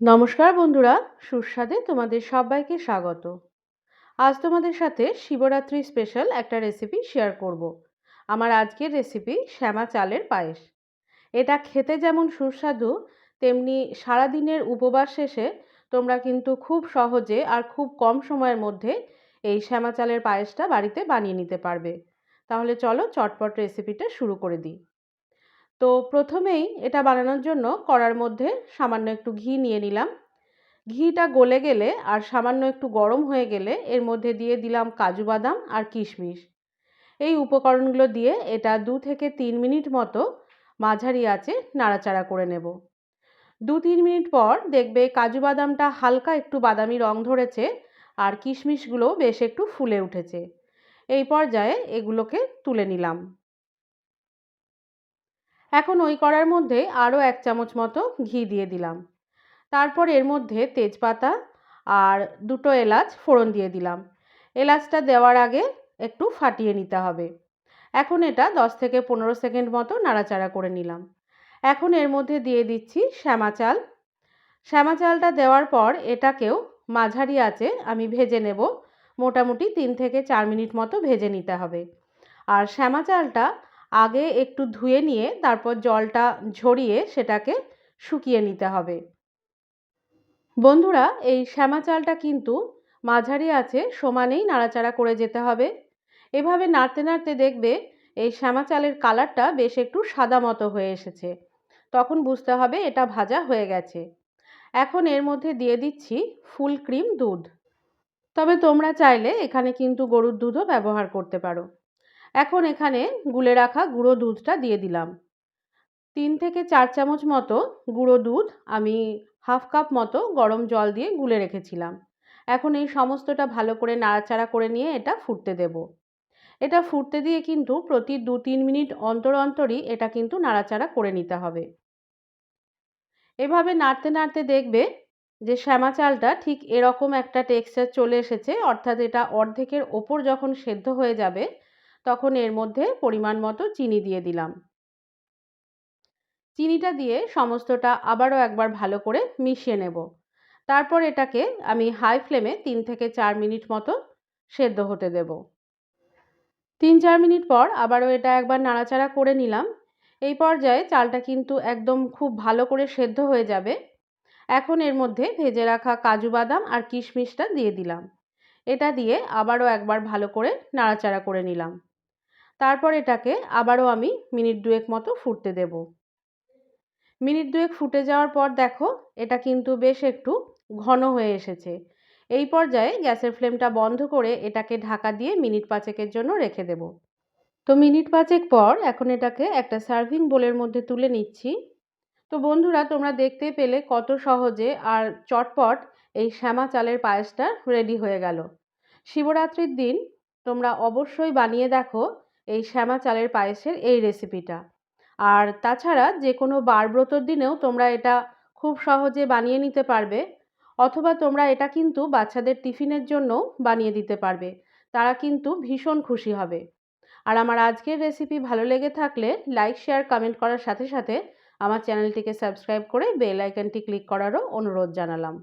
নমস্কার বন্ধুরা, সুস্বাদে তোমাদের সবাইকে স্বাগত। আজ তোমাদের সাথে শিবরাত্রি স্পেশাল একটা রেসিপি শেয়ার করব। আমার আজকের রেসিপি শ্যামা চালের পায়েস। এটা খেতে যেমন সুস্বাদু, তেমনি সারাদিনের উপবাস শেষে তোমরা কিন্তু খুব সহজে আর খুব কম সময়ের মধ্যে এই শ্যামা চালের পায়েসটা বাড়িতে বানিয়ে নিতে পারবে। তাহলে চলো চটপট রেসিপিটা শুরু করে দিই। তো প্রথমেই এটা বানানোর জন্য কড়ার মধ্যে সামান্য একটু ঘি নিয়ে নিলাম। ঘিটা গলে গেলে আর সামান্য একটু গরম হয়ে গেলে এর মধ্যে দিয়ে দিলাম কাজু বাদাম আর কিশমিশ। এই উপকরণগুলো দিয়ে এটা দু থেকে তিন মিনিট মতো মাঝারি আছে নাড়াচাড়া করে নেব। দু তিন মিনিট পর দেখবে কাজু বাদামটা হালকা একটু বাদামি রং ধরেছে আর কিশমিশগুলো বেশ একটু ফুলে উঠেছে। এই পর্যায়ে এগুলোকে তুলে নিলাম। এখন ওই কড়ার মধ্যে আরও এক চামচ মতো ঘি দিয়ে দিলাম। তারপর এর মধ্যে তেজপাতা আর দুটো এলাচ ফোড়ন দিয়ে দিলাম। এলাচটা দেওয়ার আগে একটু ফাটিয়ে নিতে হবে। এখন এটা দশ থেকে পনেরো সেকেন্ড মতো নাড়াচাড়া করে নিলাম। এখন এর মধ্যে দিয়ে দিচ্ছি শ্যামা চাল। শ্যামা চালটা দেওয়ার পর এটাকেও মাঝারি আছে আমি ভেজে নেব। মোটামুটি তিন থেকে চার মিনিট মতো ভেজে নিতে হবে। আর শ্যামা চালটা আগে একটু ধুয়ে নিয়ে তারপর জলটা ঝরিয়ে সেটাকে শুকিয়ে নিতে হবে। বন্ধুরা, এই শ্যামা চালটা কিন্তু মাঝারি আছে, সমানেই নাড়াচাড়া করে যেতে হবে। এভাবে নাড়তে নাড়তে দেখবে এই শ্যামা চালের কালারটা বেশ একটু সাদা মতো হয়ে এসেছে। তখন বুঝতে হবে এটা ভাজা হয়ে গেছে। এখন এর মধ্যে দিয়ে দিচ্ছি ফুল ক্রিম দুধ। তবে তোমরা চাইলে এখানে কিন্তু গরুর দুধও ব্যবহার করতে পারো। এখন এখানে গুলে রাখা গুঁড়ো দুধটা দিয়ে দিলাম। তিন থেকে চার চামচ মতো গুঁড়ো দুধ আমি হাফ কাপ মতো গরম জল দিয়ে গুলে রেখেছিলাম। এখন এই সমস্তটা ভালো করে নাড়াচাড়া করে নিয়ে এটা ফুটতে দেব। এটা ফুটতে দিয়ে কিন্তু প্রতি দু তিন মিনিট অন্তর অন্তরই এটা কিন্তু নাড়াচাড়া করে নিতে হবে। এভাবে নাড়তে নাড়তে দেখবে যে শ্যামা চালটা ঠিক এরকম একটা টেক্সচার চলে এসেছে, অর্থাৎ এটা অর্ধেকের ওপর যখন সেদ্ধ হয়ে যাবে তখন এর মধ্যে পরিমাণ মতো চিনি দিয়ে দিলাম। চিনিটা দিয়ে সমস্তটা আবারও একবার ভালো করে মিশিয়ে নেব। তারপর এটাকে আমি হাই ফ্লেমে তিন থেকে চার মিনিট মতো সেদ্ধ হতে দেব। তিন চার মিনিট পর আবারও এটা একবার নাড়াচাড়া করে নিলাম। এই পর্যায়ে চালটা কিন্তু একদম খুব ভালো করে সেদ্ধ হয়ে যাবে। এখন এর মধ্যে ভেজে রাখা কাজু বাদাম আর কিশমিশটা দিয়ে দিলাম। এটা দিয়ে আবারও একবার ভালো করে নাড়াচাড়া করে নিলাম। তারপর এটাকে আবারও আমি মিনিট দুয়েক মতো ফুটতে দেব। মিনিট দুয়েক ফুটে যাওয়ার পর দেখো, এটা কিন্তু বেশ একটু ঘন হয়ে এসেছে। এই পর্যায়ে গ্যাসের ফ্লেমটা বন্ধ করে এটাকে ঢাকা দিয়ে মিনিট পাঁচেকের জন্য রেখে দেব। তো মিনিট পাঁচেক পর এখন এটাকে একটা সার্ভিং বোলের মধ্যে তুলে নিচ্ছি। তো বন্ধুরা, তোমরা দেখতে পেলে কত সহজে আর চটপট এই শ্যামা চালের পায়েসটা রেডি হয়ে গেল। শিবরাত্রির দিন তোমরা অবশ্যই বানিয়ে দেখো এই শ্যামা চালের পায়েসের এই রেসিপিটা আর তাছাড়া যে কোনো বারব্রতর দিনেও তোমরা এটা খুব সহজে বানিয়ে নিতে পারবে, অথবা তোমরা এটা কিন্তু বাচ্চাদের টিফিনের জন্য বানিয়ে দিতে পারবে, তারা কিন্তু ভীষণ খুশি হবে। আর আমার আজকের রেসিপি ভালো লেগে থাকলে লাইক শেয়ার কমেন্ট করার সাথে সাথে আমার চ্যানেলটিকে সাবস্ক্রাইব করে বেল আইকনটি ক্লিক করারও অনুরোধ জানালাম।